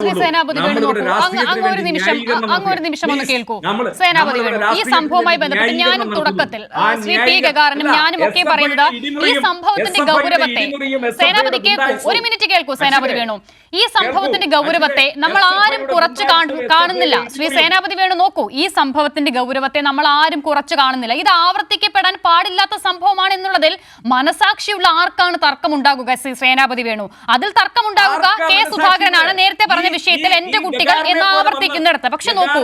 ശ്രീ സേനാപതി വേണു നോക്കൂ അങ്ങ് രാഷ്ട്രീയത്തിന് അങ്ങ് ഒരു വേണ്ടി നിമിഷം അങ്ങൊരു നിമിഷം ഒന്ന് കേൾക്കൂ. സേനാപതി ഈ സംഭവമായി സംഭവവുമായി ബന്ധപ്പെട്ട് ഞാനും തുടക്കത്തിൽ ശ്രീ പി ഗഗാറിനും ഞാനും ഒക്കെ പറയുന്നത് ഈ സംഭവത്തിന്റെ ഗൗരവത്തെ സേനാപതി കേൾക്കൂ. ഒരു മിനിറ്റ് കേൾക്കൂ സേനാപതി വേണു. ഈ സംഭവത്തിന്റെ ഗൗരവത്തെ നമ്മൾ ആരും കുറച്ച് കാണുന്നില്ല. ശ്രീ. സേനാപതി വേണു നോക്കൂ. ഈ സംഭവത്തിന്റെ ഗൗരവത്തെ നമ്മൾ ആരും കുറച്ച് കാണുന്നില്ല. ഇത് ആവർത്തിക്കപ്പെടാൻ പാടില്ലാത്ത സംഭവമാണ് എന്നുള്ളതിൽ മനസാക്ഷിയുള്ള ആർക്കാണ് തർക്കമുണ്ടാകുക ശ്രീ സേനാപതി വേണു? അതിൽ തർക്കമുണ്ടാകുക കെ സുധാകരനാണ്. നേരത്തെ പറഞ്ഞ ഈ- വിഷയത്തിൽ എന്റെ കുട്ടികൾ എന്ന് ആവർത്തിക്കുന്നിടത്ത്. പക്ഷെ നോക്കൂ.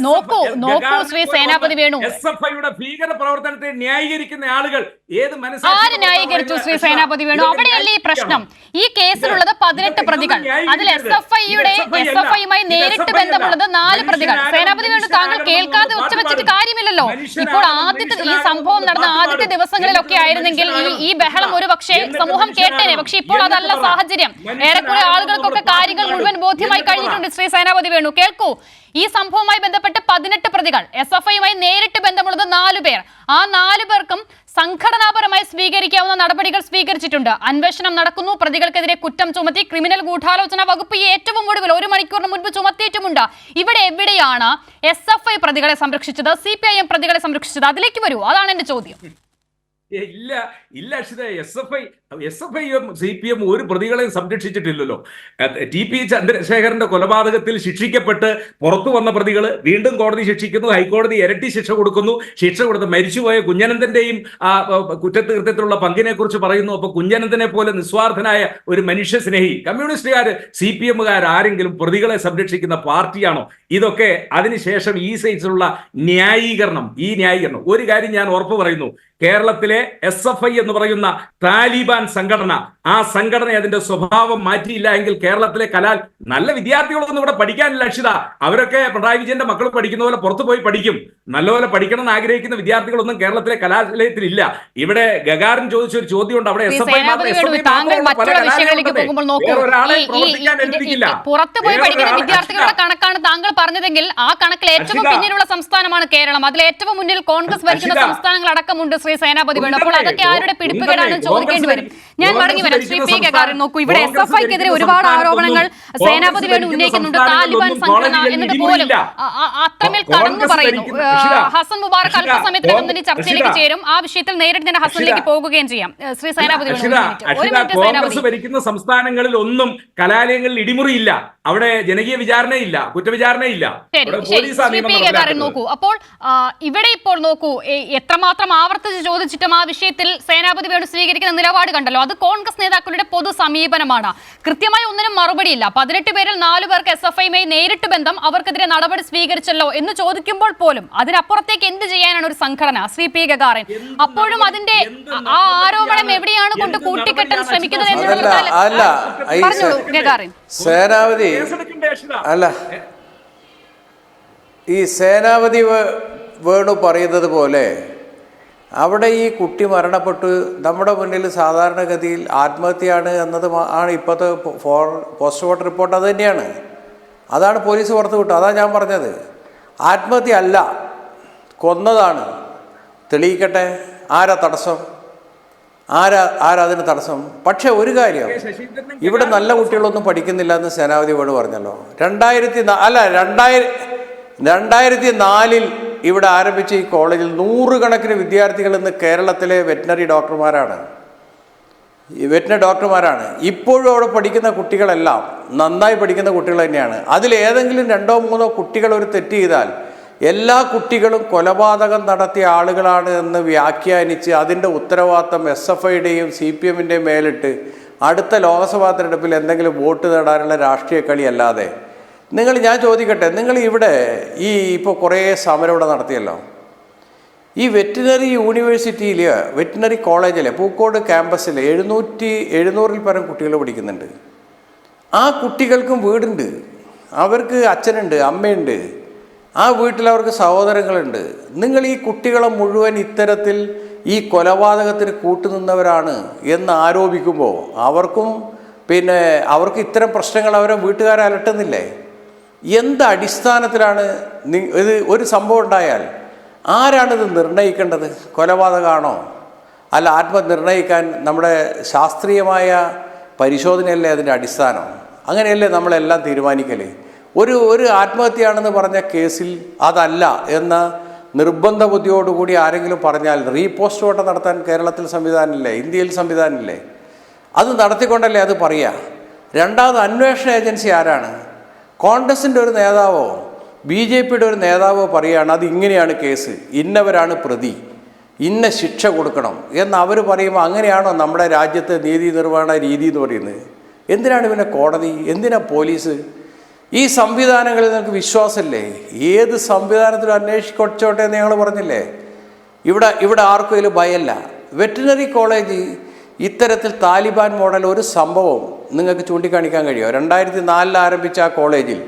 നോക്കൂ, നോക്കൂ ശ്രീ സേനാപതി വേണു. ഭീകര പ്രവർത്തനത്തെ ന്യായീകരിക്കുന്ന ആളുകൾ ഏത് ആര് ന്യായീകരിച്ചു ശ്രീ സേനാപതി വേണു? അവിടെയല്ലേ ഈ പ്രശ്നം? ഈ കേസിലുള്ളത് പതിനെട്ട് പ്രതികൾ. അതിൽ. എസ് എഫ് ഐയുടെ എസ് എഫ് ഐയുമായി നേരിട്ട് ബന്ധമുള്ളത് നാല് പ്രതികൾ. സേനാപതി വേണു താങ്കൾ കേൾക്കാതെ ഉച്ചവെച്ചിട്ട് ഒച്ച വെച്ചിട്ട് കാര്യമില്ലല്ലോ. ഇപ്പോൾ ആദ്യത്തെ ഈ സംഭവം നടന്ന എന്ന് ആദ്യത്തെ ദിവസങ്ങളിലൊക്കെ ആയിരുന്നെങ്കിൽ ഈ ബഹളം ഒരു പക്ഷേ സമൂഹം കേട്ടേനെ. പക്ഷെ ഇപ്പോൾ അതല്ല സാഹചര്യം. ഏറെക്കുറെ ആളുകൾക്കൊക്കെ കാര്യങ്ങൾ മുഴുവൻ. ബോധ്യമായി. കഴിഞ്ഞിട്ടുണ്ട് ശ്രീ സേനാപതി വേണു. കേൾക്കൂ. ഈ സംഭവവുമായി ബന്ധപ്പെട്ട് പതിനെട്ട് പ്രതികൾ എസ് എഫ് ഐയുമായി നേരിട്ട് ബന്ധമുള്ളത് നാലു പേർ. ആ നാലു പേർക്കും സംഘടനാപരമായി സ്വീകരിക്കാവുന്ന നടപടികൾ സ്വീകരിച്ചിട്ടുണ്ട്. അന്വേഷണം നടക്കുന്നു. പ്രതികൾക്കെതിരെ കുറ്റം ചുമത്തി ക്രിമിനൽ ഗൂഢാലോചന വകുപ്പ് ഈ ഏറ്റവും ഒടുവിൽ ഒരു മണിക്കൂറിന് മുൻപ് ചുമത്തിയിട്ടുമുണ്ട്. ഇവിടെ എവിടെയാണ് എസ് എഫ് ഐ പ്രതികളെ സംരക്ഷിച്ചത്? സി പി ഐ എം പ്രതികളെ സംരക്ഷിച്ചത്? അതിലേക്ക് വരൂ. അതാണ് എന്റെ ചോദ്യം. ഇല്ല ഇല്ല Akshitha S F I S F ഐയും സി പി എം ഒരു പ്രതികളെയും സംരക്ഷിച്ചിട്ടില്ലല്ലോ. ടി പി ചന്ദ്രശേഖരന്റെ കൊലപാതകത്തിൽ ശിക്ഷിക്കപ്പെട്ട് പുറത്തു വന്ന പ്രതികൾ വീണ്ടും കോടതി ശിക്ഷിക്കുന്നു ഹൈക്കോടതി ഇരട്ടി ശിക്ഷ കൊടുക്കുന്നു. ശിക്ഷ കൊടുത്ത് മരിച്ചുപോയ കുഞ്ഞനന്ദന്റെയും ആ, കുറ്റകൃത്യത്തിലുള്ള പങ്കിനെ കുറിച്ച് പറയുന്നു. അപ്പൊ കുഞ്ഞനന്ദനെ പോലെ നിസ്വാർത്ഥനായ ഒരു മനുഷ്യ സ്നേഹി കമ്മ്യൂണിസ്റ്റുകാർ സി പി എമ്മുകാർ ആരെങ്കിലും പ്രതികളെ സംരക്ഷിക്കുന്ന പാർട്ടിയാണോ? ഇതൊക്കെ അതിനുശേഷം ഈ സൈസിലുള്ള ന്യായീകരണം ഈ ന്യായീകരണം. ഒരു കാര്യം ഞാൻ ഉറപ്പ് പറയുന്നു. കേരളത്തിലെ എസ് എഫ് ഐ എന്ന് പറയുന്ന താലിബാൻ സംഘടന. ആ സംഘടന അതിന്റെ സ്വഭാവം മാറ്റിയില്ല എങ്കിൽ കേരളത്തിലെ കലാൽ നല്ല വിദ്യാർത്ഥികളൊന്നും ഇവിടെ പഠിക്കാനില്ല അക്ഷിത. അവരൊക്കെ പിണറായി വിജയന്റെ മക്കൾ പഠിക്കുന്ന പോലെ പുറത്തു പോയി പഠിക്കും. നല്ലപോലെ പഠിക്കണം എന്ന് ആഗ്രഹിക്കുന്ന വിദ്യാർത്ഥികളൊന്നും കേരളത്തിലെ കലാലയത്തിൽ ഇല്ല ഇവിടെ ഗഗാരൻ ചോദിച്ച ഒരു ചോദ്യമുണ്ട് അവിടെ എസ് എഫ് ഐ മാത്രം പുറത്തു പോയി പഠിക്കുന്ന വിദ്യാർത്ഥികളുടെ കണക്കാണ് താങ്കൾ പറഞ്ഞതെങ്കിൽ ആ കണക്കിൽ ഏറ്റവും. പിന്നിലുള്ള സംസ്ഥാനമാണ് കേരളം. അതിൽ ഏറ്റവും മുന്നിൽ കോൺഗ്രസ് ഭരിക്കുന്ന. സംസ്ഥാനങ്ങൾ അടക്കമുണ്ട് ശ്രീ സേനാപതി വേണം. അപ്പോൾ അതൊക്കെ ആരുടെ പിടിപ്പുകേടാണ്? ചോദിക്കേണ്ടി വരും. ഞാൻ മടങ്ങി വരാം. ശ്രീ പി കെ കാരൻ നോക്കൂ ഇവിടെ എസ് എഫ് ഐക്കെതിരെ ഒരുപാട് ആരോപണങ്ങൾ സേനാപതി വേണു ഉന്നയിക്കുന്നുണ്ട് താലിബാൻ സംഘടന എന്നിട്ട് പോലും അത്രമേൽ കടന്നു പറയുന്നു ഹസൻ മുബാറക് അല്പസമയത്തിനകം തന്നെ ചർച്ചയിലേക്ക് ചേരും. ആ വിഷയത്തിൽ നേരിട്ട് തന്നെ ഹസനിലേക്ക് പോകുകയും ചെയ്യാം. ശ്രീ സേനാപതി കോൺഗ്രസ് ഭരിക്കുന്ന സംസ്ഥാനങ്ങളിൽ ഒന്നും കലാലയങ്ങളിൽ ഇടിമുറിയില്ല അവിടെ ജനകീയ വിചാരണയില്ല കുറ്റവിചാരണയില്ല. നോക്കൂ. അപ്പോൾ ഇവിടെ ഇപ്പോൾ നോക്കൂ എത്രമാത്രം ആവർത്തിച്ച് ചോദിച്ചിട്ടും ആ വിഷയത്തിൽ സേനാപതി വേണു സ്വീകരിക്കുന്ന നിലപാട് കണ്ടല്ലോ. അത് കോൺഗ്രസ് നേതാക്കളുടെ പൊതു സമീപനമാണ്. കൃത്യമായി ഒന്നിനും മറുപടിയില്ല. പതിനെട്ട് പേരിൽ നാലു പേർക്ക് എസ് എഫ് ഐയുമായി നേരിട്ട് ബന്ധം അവർക്കെതിരെ നടപടി സ്വീകരിച്ചല്ലോ എന്ന് ചോദിക്കുമ്പോൾ പോലും അതിനപ്പുറത്തേക്ക് എന്ത് ചെയ്യാനാണ് ഒരു സംഘടന? ശ്രീ പി ഗഗാറിൻ. അപ്പോഴും അതിന്റെ ആ- ആരോപണം എവിടെയാണ് കൊണ്ട് കൂട്ടിക്കെട്ടാൻ ശ്രമിക്കുന്നത്? എന്നുള്ളത് അല്ല, ഈ സേനാവധി സേ- ഗഗാറിൻ. സേനാപതി അല്ല. ഈ സേനാപതി വേണു പറയുന്നത് പോലെ അവിടെ ഈ കുട്ടി മരണപ്പെട്ടു നമ്മുടെ മുന്നിൽ സാധാരണഗതിയിൽ ആത്മഹത്യയാണ് എന്നത് ആണ് ഇപ്പോഴത്തെ ഫോർ പോസ്റ്റ്മോർട്ടം റിപ്പോർട്ട് അത് തന്നെയാണ്. അതാണ് പോലീസ് പുറത്തു വിട്ടു അതാണ് ഞാൻ പറഞ്ഞത്. ആത്മഹത്യ അല്ല. കൊന്നതാണ്. തെളിയിക്കട്ടെ. ആരാ തടസ്സം? ആരാ ആരാ അതിന് തടസ്സം? പക്ഷേ ഒരു കാര്യം. ഇവിടെ നല്ല കുട്ടികളൊന്നും പഠിക്കുന്നില്ല എന്ന് സേനാപതി വേണു പറഞ്ഞല്ലോ. രണ്ടായിരത്തി അല്ല രണ്ടായിരം രണ്ടായിരത്തി നാലിൽ ഇവിടെ ആരംഭിച്ച ഈ കോളേജിൽ നൂറുകണക്കിന് വിദ്യാർത്ഥികൾ ഇന്ന് കേരളത്തിലെ വെറ്റിനറി ഡോക്ടർമാരാണ്. വെറ്റിനറി ഡോക്ടർമാരാണ്. ഇപ്പോഴും അവിടെ പഠിക്കുന്ന കുട്ടികളെല്ലാം നന്നായി പഠിക്കുന്ന കുട്ടികൾ തന്നെയാണ്. അതിലേതെങ്കിലും രണ്ടോ മൂന്നോ കുട്ടികൾ ഒരു തെറ്റ് ചെയ്താൽ എല്ലാ കുട്ടികളും കൊലപാതകം നടത്തിയ ആളുകളാണ് എന്ന് വ്യാഖ്യാനിച്ച് അതിന്റെ ഉത്തരവാദിത്തം എസ് എഫ് ഐയുടെയും സി പി എമ്മിന്റെയും മേലിട്ട് അടുത്ത ലോക്സഭാ തിരഞ്ഞെടുപ്പിൽ എന്തെങ്കിലും വോട്ട് നേടാനുള്ള രാഷ്ട്രീയ കളി അല്ലാതെ നിങ്ങൾ ഞാൻ ചോദിക്കട്ടെ നിങ്ങൾ ഇവിടെ ഈ ഇപ്പോൾ കുറേ സമരം ഇവിടെ നടത്തിയല്ലോ. ഈ വെറ്റിനറി യൂണിവേഴ്സിറ്റിയിൽ വെറ്റിനറി കോളേജിൽ പൂക്കോട് ക്യാമ്പസിൽ എഴുന്നൂറ്റി എഴുന്നൂറിൽ പരം കുട്ടികൾ പഠിക്കുന്നുണ്ട്. ആ കുട്ടികൾക്കും വീടുണ്ട്. അവർക്ക് അച്ഛനുണ്ട് അമ്മയുണ്ട്. ആ വീട്ടിൽ അവർക്ക് സഹോദരങ്ങളുണ്ട്. നിങ്ങൾ ഈ കുട്ടികളെ മുഴുവൻ ഇത്തരത്തിൽ ഈ കൊലപാതകത്തിന് കൂട്ടുനിന്നവരാണ് എന്ന് ആരോപിക്കുമ്പോൾ അവർക്കും പിന്നെ അവർക്ക് ഇത്തരം പ്രശ്നങ്ങൾ അവരെ വീട്ടുകാരെ അലട്ടുന്നില്ലേ? എന്ത് അടിസ്ഥാനത്തിലാണ് ഇത് ഒരു സംഭവം ഉണ്ടായാൽ ആരാണിത് നിർണയിക്കേണ്ടത് കൊലപാതകമാണോ? അല്ല ആത്മനിർണയിക്കാൻ നമ്മുടെ ശാസ്ത്രീയമായ പരിശോധനയല്ലേ അതിന്റെ അടിസ്ഥാനം? അങ്ങനെയല്ലേ നമ്മളെല്ലാം തീരുമാനിക്കലേ? ഒരു ഒരു ആത്മഹത്യയാണെന്ന് പറഞ്ഞ കേസിൽ അതല്ല എന്ന നിർബന്ധ ബുദ്ധിയോടുകൂടി ആരെങ്കിലും പറഞ്ഞാൽ റീപോസ്റ്റ്മോർട്ടം നടത്താൻ കേരളത്തിൽ സംവിധാനമില്ലേ? ഇന്ത്യയിൽ സംവിധാനമില്ലേ? അത് നടത്തിക്കൊണ്ടല്ലേ അത് പറയുക? രണ്ടാമത് അന്വേഷണ ഏജൻസി ആരാണ്? കോൺഗ്രസിന്റെ ഒരു നേതാവോ ബി ജെ പിയുടെ ഒരു നേതാവോ പറയുകയാണ് അത് ഇങ്ങനെയാണ് കേസ്. ഇന്നവരാണ് പ്രതി. ഇന്ന ശിക്ഷ കൊടുക്കണം. എന്ന് അവർ പറയുമ്പോൾ അങ്ങനെയാണോ നമ്മുടെ രാജ്യത്തെ നീതി നിർവഹണ രീതി എന്ന് പറയുന്നത്? എന്തിനാണ് പിന്നെ കോടതി? എന്തിനാ പോലീസ്? ഈ സംവിധാനങ്ങളിൽ നിങ്ങൾക്ക് വിശ്വാസമില്ലേ? ഏത് സംവിധാനത്തിലും അന്വേഷിക്കൊച്ചോട്ടെ എന്ന് ഞങ്ങൾ പറഞ്ഞില്ലേ? ഇവിടെ ഇവിടെ ആർക്കും ഇതിൽ ഭയമല്ല. വെറ്റിനറി കോളേജ് ഇത്തരത്തിൽ താലിബാൻ മോഡൽ ഒരു സംഭവം നിങ്ങൾക്ക് ചൂണ്ടിക്കാണിക്കാൻ കഴിയുമോ? രണ്ടായിരത്തി നാലിൽ ആരംഭിച്ച ആ കോളേജിൽ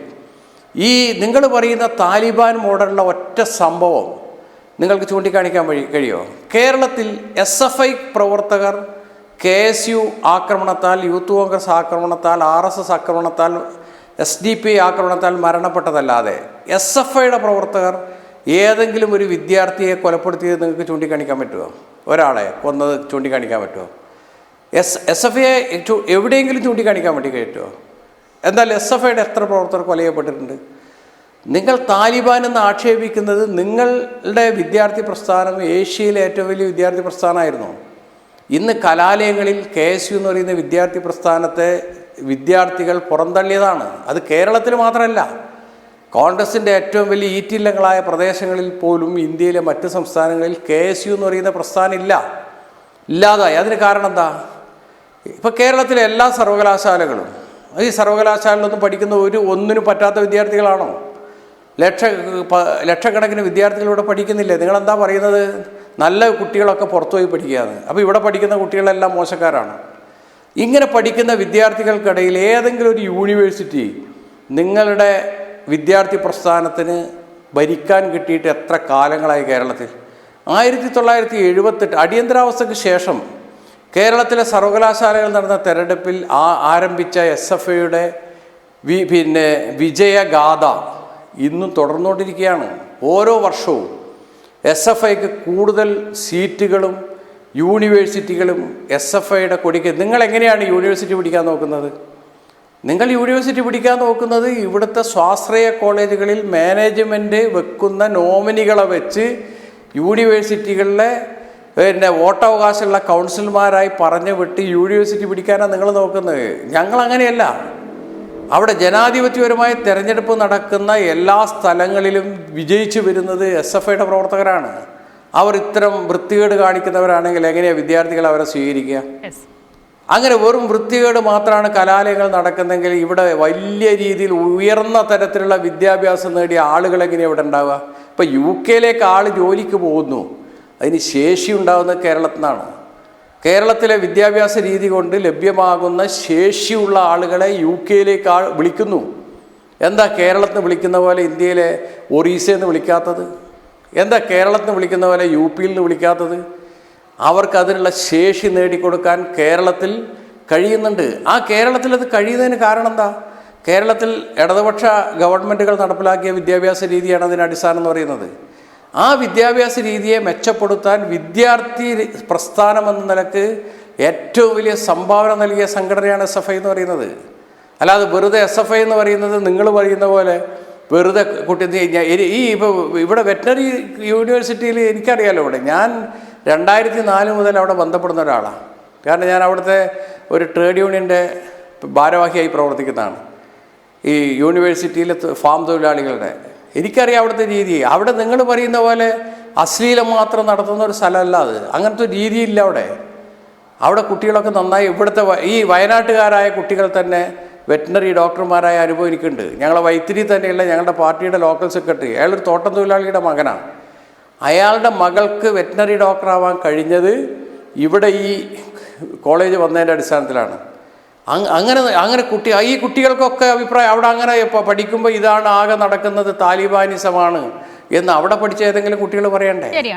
ഈ നിങ്ങൾ പറയുന്ന താലിബാൻ മോഡലുള്ള ഒറ്റ സംഭവം നിങ്ങൾക്ക് ചൂണ്ടിക്കാണിക്കാൻ വഴി കഴിയുമോ? കേരളത്തിൽ എസ് എഫ് ഐ പ്രവർത്തകർ കെ എസ് യു ആക്രമണത്താൽ യൂത്ത് കോൺഗ്രസ് ആക്രമണത്താൽ ആർ എസ് എസ് ആക്രമണത്താൽ എസ് ഡി പി ആക്രമണത്താൽ മരണപ്പെട്ടതല്ലാതെ എസ് എഫ് ഐയുടെ പ്രവർത്തകർ ഏതെങ്കിലും ഒരു വിദ്യാർത്ഥിയെ കൊലപ്പെടുത്തിയത് നിങ്ങൾക്ക് ചൂണ്ടിക്കാണിക്കാൻ പറ്റുമോ? ഒരാളെ കൊന്നത് ചൂണ്ടിക്കാണിക്കാൻ പറ്റുമോ? എസ് എസ് എഫ് ഐ എവിടെയെങ്കിലും ചൂണ്ടിക്കാണിക്കാൻ വേണ്ടി കേട്ടോ എന്നാൽ എസ് എഫ് ഐയുടെ എത്ര പ്രവർത്തകർ കൊല ചെയ്യപ്പെട്ടിട്ടുണ്ട് നിങ്ങൾ താലിബാൻ എന്ന് ആക്ഷേപിക്കുന്നത് നിങ്ങളുടെ വിദ്യാർത്ഥി പ്രസ്ഥാനം ഏഷ്യയിലെ ഏറ്റവും വലിയ വിദ്യാർത്ഥി പ്രസ്ഥാനമായിരുന്നു? ഇന്ന് കലാലയങ്ങളിൽ കെ എസ് യു എന്ന് പറയുന്ന വിദ്യാർത്ഥി പ്രസ്ഥാനത്തെ വിദ്യാർത്ഥികൾ പുറന്തള്ളിയതാണ്. അത് കേരളത്തിൽ മാത്രമല്ല. കോൺഗ്രസിന്റെ ഏറ്റവും വലിയ ഈറ്റില്ലങ്ങളായ പ്രദേശങ്ങളിൽ പോലും ഇന്ത്യയിലെ മറ്റ് സംസ്ഥാനങ്ങളിൽ കെ എസ് യു എന്ന് പറയുന്ന പ്രസ്ഥാനം ഇല്ല. ഇല്ലാതായി. അതിന് കാരണം എന്താ? ഇപ്പോൾ കേരളത്തിലെ എല്ലാ സർവകലാശാലകളും ഈ സർവകലാശാലയിലൊന്നും പഠിക്കുന്ന ഒരു ഒന്നിനും പറ്റാത്ത വിദ്യാർത്ഥികളാണോ? ലക്ഷ ലക്ഷക്കണക്കിന് വിദ്യാർത്ഥികൾ ഇവിടെ പഠിക്കുന്നില്ലേ? നിങ്ങളെന്താ പറയുന്നത്? നല്ല കുട്ടികളൊക്കെ പുറത്തു പോയി പഠിക്കുകയാണ്. അപ്പോൾ ഇവിടെ പഠിക്കുന്ന കുട്ടികളെല്ലാം മോശക്കാരാണ്. ഇങ്ങനെ പഠിക്കുന്ന വിദ്യാർത്ഥികൾക്കിടയിൽ ഏതെങ്കിലും ഒരു യൂണിവേഴ്സിറ്റി നിങ്ങളുടെ വിദ്യാർത്ഥി പ്രസ്ഥാനത്തിന് ഭരിക്കാൻ കിട്ടിയിട്ട് എത്ര കാലങ്ങളായി കേരളത്തിൽ? ആയിരത്തി തൊള്ളായിരത്തി എഴുപത്തെട്ട് അടിയന്തരാവസ്ഥയ്ക്ക് ശേഷം കേരളത്തിലെ സർവകലാശാലകൾ നടന്ന തെരഞ്ഞെടുപ്പിൽ ആ ആരംഭിച്ച എസ് എഫ് ഐയുടെ വി പിന്നെ വിജയഗാഥ ഇന്നും തുടർന്നുകൊണ്ടിരിക്കുകയാണ്. ഓരോ വർഷവും എസ് എഫ് ഐക്ക് കൂടുതൽ സീറ്റുകളും യൂണിവേഴ്സിറ്റികളും എസ് എഫ് ഐയുടെ കൊടിക്ക്. നിങ്ങൾ എങ്ങനെയാണ് യൂണിവേഴ്സിറ്റി പിടിക്കാൻ നോക്കുന്നത്? നിങ്ങൾ യൂണിവേഴ്സിറ്റി പിടിക്കാൻ നോക്കുന്നത് ഇവിടുത്തെ സ്വാശ്രയ കോളേജുകളിൽ മാനേജ്മെന്റ് വെക്കുന്ന നോമിനികളെ വെച്ച് യൂണിവേഴ്സിറ്റികളിലെ പിന്നെ വോട്ടവകാശമുള്ള കൗൺസിലർമാരായി പറഞ്ഞു വിട്ട് യൂണിവേഴ്സിറ്റി പിടിക്കാനാണ് നിങ്ങൾ നോക്കുന്നത്. ഞങ്ങൾ അങ്ങനെയല്ല. അവിടെ ജനാധിപത്യപരമായ തെരഞ്ഞെടുപ്പ് നടക്കുന്ന എല്ലാ സ്ഥലങ്ങളിലും വിജയിച്ചു വരുന്നത് എസ് എഫ് ഐയുടെ പ്രവർത്തകരാണ്. അവർ ഇത്തരം വൃത്തികേട് കാണിക്കുന്നവരാണെങ്കിൽ എങ്ങനെയാണ് വിദ്യാർത്ഥികൾ അവരെ സ്വീകരിക്കുക? അങ്ങനെ വെറും വൃത്തികേട് മാത്രമാണ് കലാലയങ്ങൾ നടക്കുന്നെങ്കിൽ ഇവിടെ വലിയ രീതിയിൽ ഉയർന്ന തരത്തിലുള്ള വിദ്യാഭ്യാസം നേടിയ ആളുകൾ എങ്ങനെയാണ് ഇവിടെ ഉണ്ടാവുക? ഇപ്പം യു കെയിലേക്ക് ആൾ ജോലിക്ക് പോകുന്നു. അതിന് ശേഷി ഉണ്ടാകുന്നത് കേരളത്തിൽ നിന്നാണ്? കേരളത്തിലെ വിദ്യാഭ്യാസ രീതി കൊണ്ട് ലഭ്യമാകുന്ന ശേഷിയുള്ള ആളുകളെ യു കെയിലേക്ക് ആ വിളിക്കുന്നു. എന്താ കേരളത്തിൽ നിന്ന് വിളിക്കുന്ന പോലെ ഇന്ത്യയിലെ ഒറീസയിൽ നിന്ന് വിളിക്കാത്തത്? എന്താ കേരളത്തിൽ നിന്ന് വിളിക്കുന്ന പോലെ യു പിയിൽ നിന്ന് വിളിക്കാത്തത്? അവർക്ക് അതിനുള്ള ശേഷി നേടിക്കൊടുക്കാൻ കേരളത്തിൽ കഴിയുന്നുണ്ട്. ആ കേരളത്തിൽ അത് കഴിയുന്നതിന് കാരണം എന്താ? കേരളത്തിൽ ഇടതുപക്ഷ ഗവൺമെന്റുകൾ നടപ്പിലാക്കിയ വിദ്യാഭ്യാസ രീതിയാണ് അതിന് അടിസ്ഥാനം എന്ന് പറയുന്നത്. ആ വിദ്യാഭ്യാസ രീതിയെ മെച്ചപ്പെടുത്താൻ വിദ്യാർത്ഥി പ്രസ്ഥാനം എന്ന നിലയ്ക്ക് ഏറ്റവും വലിയ സംഭാവന നൽകിയ സംഘടനയാണ് എസ് എഫ് ഐ എന്ന് പറയുന്നത്. അല്ലാതെ വെറുതെ എസ് എഫ് ഐ എന്ന് പറയുന്നത് നിങ്ങൾ പറയുന്ന പോലെ വെറുതെ കുട്ടി ഈ ഇപ്പോൾ ഇവിടെ വെറ്റനറി യൂണിവേഴ്സിറ്റിയിൽ എനിക്കറിയാലോ ഇവിടെ. ഞാൻ രണ്ടായിരത്തി നാല് മുതൽ അവിടെ ബന്ധപ്പെടുന്ന ഒരാളാണ് കാരണം ഞാൻ അവിടുത്തെ ഒരു ട്രേഡ് യൂണിയന്റെ ഭാരവാഹിയായി പ്രവർത്തിക്കുന്നതാണ്. ഈ യൂണിവേഴ്സിറ്റിയിലെ ഫാം തൊഴിലാളികളുടെ എനിക്കറിയാം അവിടുത്തെ രീതി. അവിടെ നിങ്ങൾ പറയുന്ന പോലെ അശ്ലീലം മാത്രം നടത്തുന്ന ഒരു സ്ഥലമല്ല അത്. അങ്ങനത്തെ ഒരു രീതിയില്ല അവിടെ. അവിടെ കുട്ടികളൊക്കെ നന്നായി ഇവിടുത്തെ ഈ വയനാട്ടുകാരായ കുട്ടികൾ തന്നെ വെറ്റിനറി ഡോക്ടർമാരായ അനുഭവം എനിക്കുണ്ട്. ഞങ്ങളെ വൈത്തിരി തന്നെയുള്ള ഞങ്ങളുടെ പാർട്ടിയുടെ ലോക്കൽ സെക്രട്ടറി അയാളൊരു തോട്ടം തൊഴിലാളിയുടെ മകനാണ്. അയാളുടെ മകൾക്ക് വെറ്റിനറി ഡോക്ടറാവാൻ കഴിഞ്ഞത് ഇവിടെ ഈ കോളേജ് വന്നതിന്റെ അടിസ്ഥാനത്തിലാണ്. അങ്ങനെ അങ്ങനെ കുട്ടി ഈ കുട്ടികൾക്കൊക്കെ അഭിപ്രായം അവിടെ അങ്ങനെ ഇപ്പോൾ പഠിക്കുമ്പോൾ ഇതാണ് ആകെ നടക്കുന്നത് താലിബാനിസമാണ് എന്ന് അവിടെ പഠിച്ച ഏതെങ്കിലും കുട്ടികൾ പറയണ്ടേ?